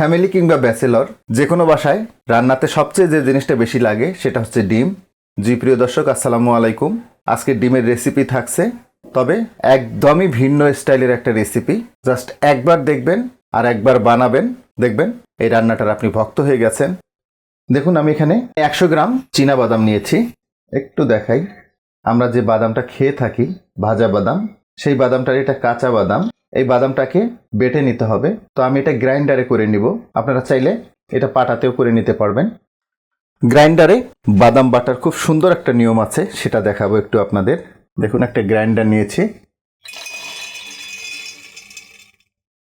Family কিংবা bachelor যে কোনো বাসায় রান্নাতে সবচেয়ে যে জিনিসটা বেশি লাগে সেটা হচ্ছে ডিম। জি, প্রিয় দর্শক, আসসালামু আলাইকুম। আজকে ডিমের রেসিপি থাকছে, তবে একদমই ভিন্ন স্টাইলের একটা রেসিপি জাস্ট একবার দেখবেন আর একবার বানাবেন। দেখবেন, এই রান্নাটার আপনি ভক্ত হয়ে গেছেন। দেখুন, আমি এখানে একশো গ্রাম চীনা বাদাম নিয়েছি। একটু দেখাই। আমরা যে বাদামটা খেয়ে থাকি, ভাজা বাদাম সেই বাদামটার এটা কাঁচা বাদাম, এই বাদামটাকে বেটে নিতে হবে। তো আমি এটা গ্রাইন্ডারে করে নিব। আপনারা চাইলে এটা পাটাতেও করে নিতে পারবেন। গ্রাইন্ডারে বাদাম বাটার খুব সুন্দর একটা নিয়ম আছে, সেটা দেখাবো একটু আপনাদের। দেখুন, একটা গ্রাইন্ডার নিয়েছি।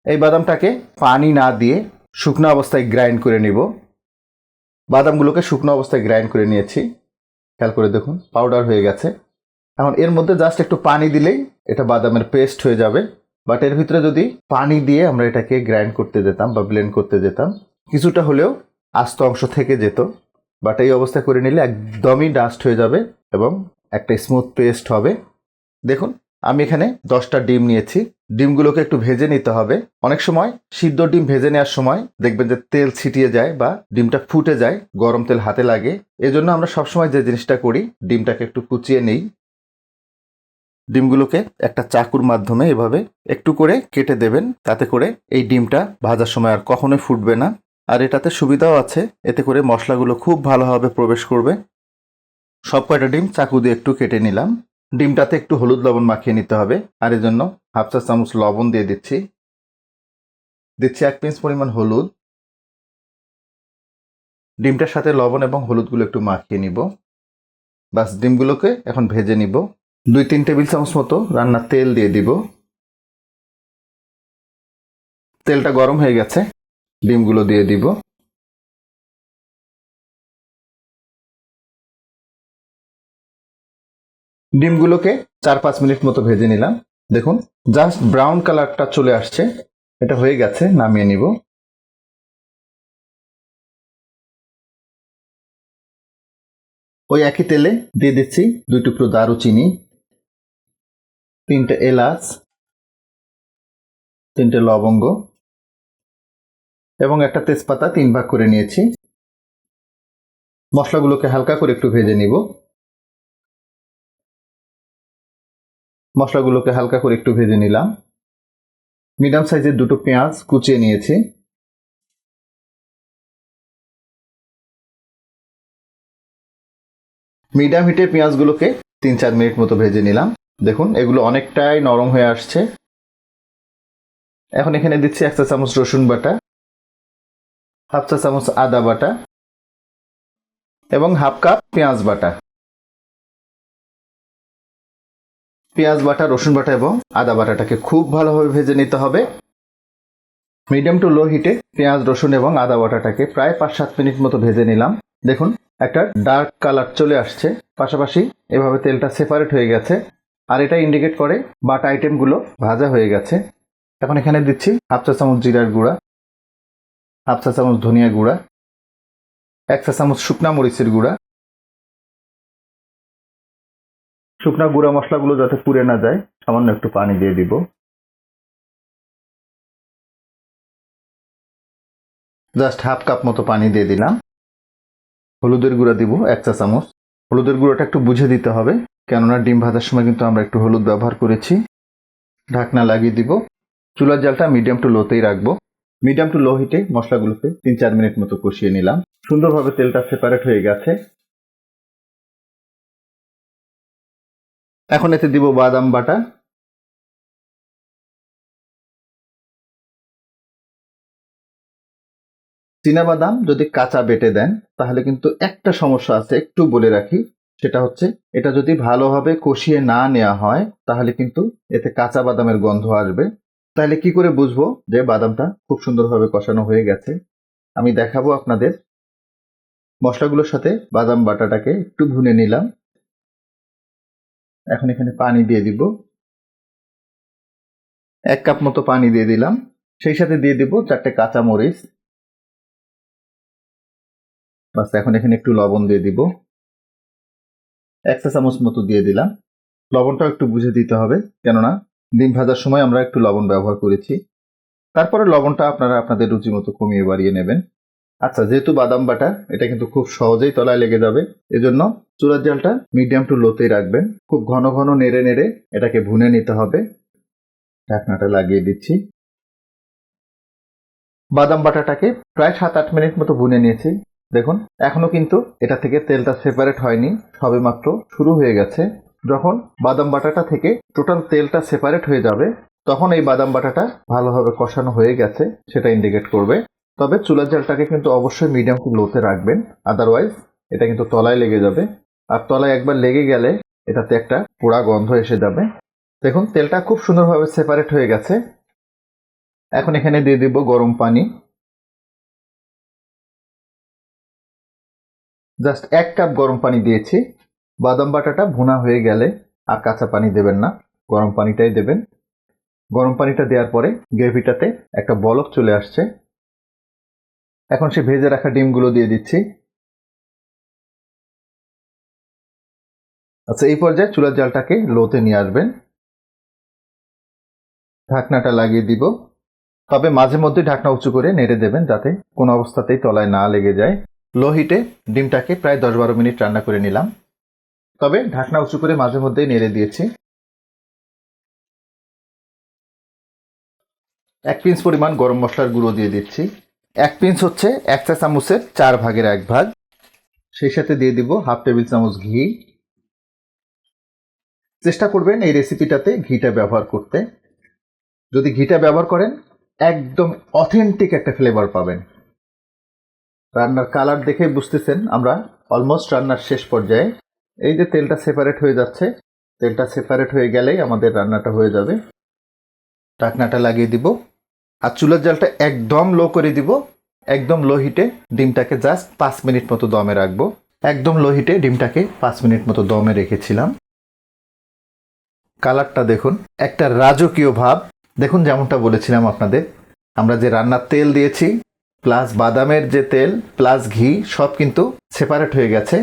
এই বাদামটাকে পানি না দিয়ে শুকনো অবস্থায় গ্রাইন্ড করে নিব। বাদামগুলোকে শুকনো অবস্থায় গ্রাইন্ড করে নিয়েছি। খেয়াল করে দেখুন, পাউডার হয়ে গেছে। এখন এর মধ্যে জাস্ট একটু পানি দিলেই এটা বাদামের পেস্ট হয়ে যাবে। বাট এর ভিতরে যদি পানি দিয়ে আমরা এটাকে গ্রাইন্ড করতে যেতাম বা ব্লেন্ড করতে যেতাম, কিছুটা হলেও আস্ত অংশ থেকে যেত। বাট এই অবস্থা করে নিলে একদমই ডাস্ট হয়ে যাবে এবং একটা স্মুথ পেস্ট হবে। দেখুন, আমি এখানে দশটা ডিম নিয়েছি। ডিমগুলোকে একটু ভেজে নিতে হবে। অনেক সময় সিদ্ধ ডিম ভেজে নেওয়ার সময় দেখবেন যে তেল ছিটিয়ে যায় বা ডিমটা ফুটে যায়, গরম তেল হাতে লাগে। এজন্য আমরা সবসময় যে জিনিসটা করি, ডিমটাকে একটু কুচিয়ে নেই। ডিমগুলোকে একটা চাকুর মাধ্যমে এভাবে একটু করে কেটে দেবেন, তাতে করে এই ডিমটা ভাজার সময় আর কখনোই ফুটবে না। আর এটাতে সুবিধাও আছে, এতে করে মশলাগুলো খুব ভালোভাবে প্রবেশ করবে। সব কয়টা ডিম চাকু দিয়ে একটু কেটে নিলাম। ডিমটাতে একটু হলুদ লবণ মাখিয়ে নিতে হবে, আর এর জন্য হাফ চা চামচ লবণ দিয়ে দিচ্ছি। দিচ্ছি এক পিঞ্চ পরিমাণ হলুদ। ডিমটার সাথে লবণ এবং হলুদগুলো একটু মাখিয়ে নিব। বাস, ডিমগুলোকে এখন ভেজে নিব। দুই, তিন টেবিল চামচ মতো রান্নার তেল দিয়ে দিব। তেলটা গরম হয়ে গেছে, ডিমগুলো দিয়ে দিব। ডিমগুলোকে চার, পাঁচ মিনিট মতো ভেজে নিলাম। দেখুন, জাস্ট ব্রাউন কালারটা চলে আসছে। এটা হয়ে গেছে, নামিয়ে নিব। ওই একই তেলে দিয়ে দিচ্ছি দুই টুকরো দারুচিনি। তিনটে এলাচ, তিনটে লবঙ্গ এবং একটা তেজপাতা তিন ভাগ করে নিয়েছি। মশলাগুলোকে হালকা করে একটু ভেজে নিব। মশলাগুলোকে হালকা করে একটু ভেজে নিলাম। মিডিয়াম সাইজের দুটো পেঁয়াজ কুচিয়ে নিয়েছি। মিডিয়াম হিটে পেঁয়াজগুলোকে তিন চার মিনিট মতো ভেজে নিলাম। দেখুন, এগুলো অনেকটাই নরম হয়ে আসছে। এখন এখানে দিচ্ছি এক চা চামচ রসুন বাটা, হাফ চা চামচ আদা বাটা এবং হাফ কাপ পেঁয়াজ বাটা। পেঁয়াজ বাটা, রসুন বাটা এবং আদা বাটাটাকে খুব ভালোভাবে ভেজে নিতে হবে। মিডিয়াম টু লো হিটে পেঁয়াজ, রসুন এবং আদা বাটাটাকে প্রায় পাঁচ সাত মিনিট মতো ভেজে নিলাম। দেখুন, একটা ডার্ক কালার চলে আসছে। পাশাপাশি এভাবে তেলটা সেপারেট হয়ে গেছে। আর এটা ইন্ডিকেট করে বাট আইটেমগুলো ভাজা হয়ে গেছে। এখন এখানে দিচ্ছি হাফ চা চামচ জিরার গুঁড়া হাফ চা চামচ ধনিয়া গুঁড়া, এক চা চামচ শুকনা মরিচের গুঁড়া। শুকনা গুঁড়া মশলাগুলো যাতে পুড়ে না যায়, সামান্য একটু পানি দিয়ে দিব। জাস্ট হাফ কাপ মতো পানি দিয়ে দিলাম। হলুদের গুঁড়া দিব এক চা চামচ। হলুদের গুঁড়োটা একটু বুঝে দিতে হবে। কেননা ডিম ভাজার সময় কিন্তু আমরা একটু হলুদ ব্যবহার করেছি। ঢাকনা লাগিয়ে দিব। চুলার জালটা মিডিয়াম টু লোতেই রাখব। মিডিয়াম টু লো হিটে মশলাগুলোকে তিন চার মিনিট মতো কষিয়ে নিলাম। সুন্দরভাবে তেলটা সেপারেট হয়ে গেছে। এখন এতে দিব বাদাম বাটা। বাদাম যদি কাঁচা বেটে দেন, তাহলে কিন্তু একটা সমস্যা আছে, একটু বলে রাখি। সেটা হচ্ছে, এটা যদি ভালোভাবে কষিয়ে না নেওয়া হয়, তাহলে কিন্তু এতে কাঁচা বাদামের গন্ধ আসবে। তাহলে কি করে বুঝব যে বাদামটা খুব সুন্দরভাবে কষানো হয়ে গেছে? আমি দেখাবো আপনাদের। মশলাগুলোর সাথে বাদাম বাটাটাকে একটু ভুনে নিলাম। এখন এখানে পানি দিয়ে দিব। এক কাপ মতো পানি দিয়ে দিলাম। সেই সাথে দিয়ে দিব চারটে কাঁচা মরিচ বাস, এখন এখানে একটু লবণ দিয়ে দিব। এক চামচ মতো দিয়ে দিলাম। লবণটাও একটু বুঝে দিতে হবে, কেননা ডিম ভাজার সময় আমরা একটু লবণ ব্যবহার করেছি। তারপরে লবণটা আপনারা আপনাদের রুচি মতো কমিয়ে বাড়িয়ে নেবেন। আচ্ছা যেহেতু বাদাম বাটা, এটা কিন্তু খুব সহজেই তলায় লেগে যাবে। এজন্য চুলার জালটা মিডিয়াম টু লোতেই রাখবেন। খুব ঘন ঘন নেড়ে নেড়ে এটাকে ভুনে নিতে হবে। ঢাকনাটা লাগিয়ে দিচ্ছি। বাদাম বাটাটাকে প্রায় সাত আট মিনিট মতো ভুনে নিয়েছি। দেখুন, এখনও কিন্তু এটা থেকে তেলটা সেপারেট হয়নি, সবে মাত্র শুরু হয়ে গেছে। যখন বাদাম বাটাটা থেকে টোটাল তেলটা সেপারেট হয়ে যাবে, তখন এই বাদাম বাটাটা ভালোভাবে কষানো হয়ে গেছে, সেটা ইন্ডিকেট করবে। তবে চুলার জালটাকে কিন্তু অবশ্যই মিডিয়াম টু লোতে রাখবেন আদারওয়াইজ এটা কিন্তু তলায় লেগে যাবে। আর তলায় একবার লেগে গেলে এটাতে একটা পোড়া গন্ধ এসে যাবে। দেখুন, তেলটা খুব সুন্দরভাবে সেপারেট হয়ে গেছে। এখন এখানে দিয়ে দিব গরম পানি। জাস্ট এক কাপ গরম পানি দিয়েছি। বাদাম বাটাটা ভুনা হয়ে গেলে আর কাঁচা পানি দেবেন না, গরম পানিটাই দেবেন। গরম পানিটা দেওয়ার পরে গ্রেভিটাতে একটা বলক চলে আসছে। এখন সে ভেজে রাখা ডিমগুলো দিয়ে দিচ্ছি। আচ্ছা এই পর্যায়ে চুলার জালটাকে লোতে নিয়ে আসবেন। ঢাকনাটা লাগিয়ে দিব। তবে মাঝে মধ্যে ঢাকনা উঁচু করে নেড়ে দেবেন যাতে কোনো অবস্থাতেই তলায় না লেগে যায়। লো হিটে ডিমটাকে প্রায় দশ বারো মিনিট রান্না করে নিলাম। তবে ঢাকনা উঁচু করে মাঝে মধ্যেই নেড়ে দিয়েছি। এক পিঞ্চ পরিমাণ গরম মশলার গুঁড়ো দিয়ে দিচ্ছি। এক পিঞ্চ হচ্ছে এক চা চামচের চার ভাগের এক ভাগ। সেই সাথে দিয়ে দিব হাফ টেবিল চামচ ঘি। চেষ্টা করবেন এই রেসিপিটাতে ঘিটা ব্যবহার করতে। যদি ঘিটা ব্যবহার করেন, একদম অথেন্টিক একটা ফ্লেভার পাবেন। রান্নার কালার দেখে বুঝতেছেন আমরা। অলমোস্ট রান্নার শেষ পর্যায়ে। এই যে তেলটা সেপারেট হয়ে যাচ্ছে, তেলটা সেপারেট হয়ে গেলেই আমাদের রান্নাটা হয়ে যাবে। ঢাকনাটা লাগিয়ে দিব। আর চুলার জালটা একদম লো করে দিব। একদম লো হিটে ডিমটাকে জাস্ট পাঁচ মিনিট মতো দমে রাখব। একদম লো হিটে ডিমটাকে পাঁচ মিনিট মতো দমে রেখেছিলাম। কালারটা দেখুন, একটা রাজকীয় ভাব। দেখুন যেমনটা বলেছিলাম আপনাদের। আমরা যে রান্নার তেল দিয়েছি প্লাস বাদামের যে তেল, প্লাস ঘি, সব কিন্তু সেপারেট হয়ে গেছে।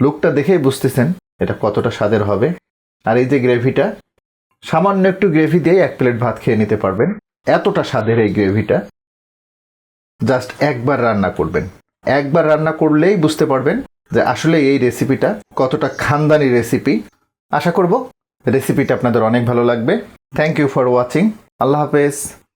লুকটা দেখেই বুঝতেছেন এটা কতটা স্বাদের হবে। আর এই যে গ্রেভিটা, সামান্য একটু গ্রেভি দিয়ে এক প্লেট ভাত খেয়ে নিতে পারবেন। এতটা স্বাদের এই গ্রেভিটা। জাস্ট একবার রান্না করবেন। একবার রান্না করলেই বুঝতে পারবেন যে আসলে এই রেসিপিটা কতটা খানদানি রেসিপি। আশা করব রেসিপিটা আপনাদের অনেক ভালো লাগবে। থ্যাংক ইউ ফর ওয়াচিং আল্লাহ হাফেজ।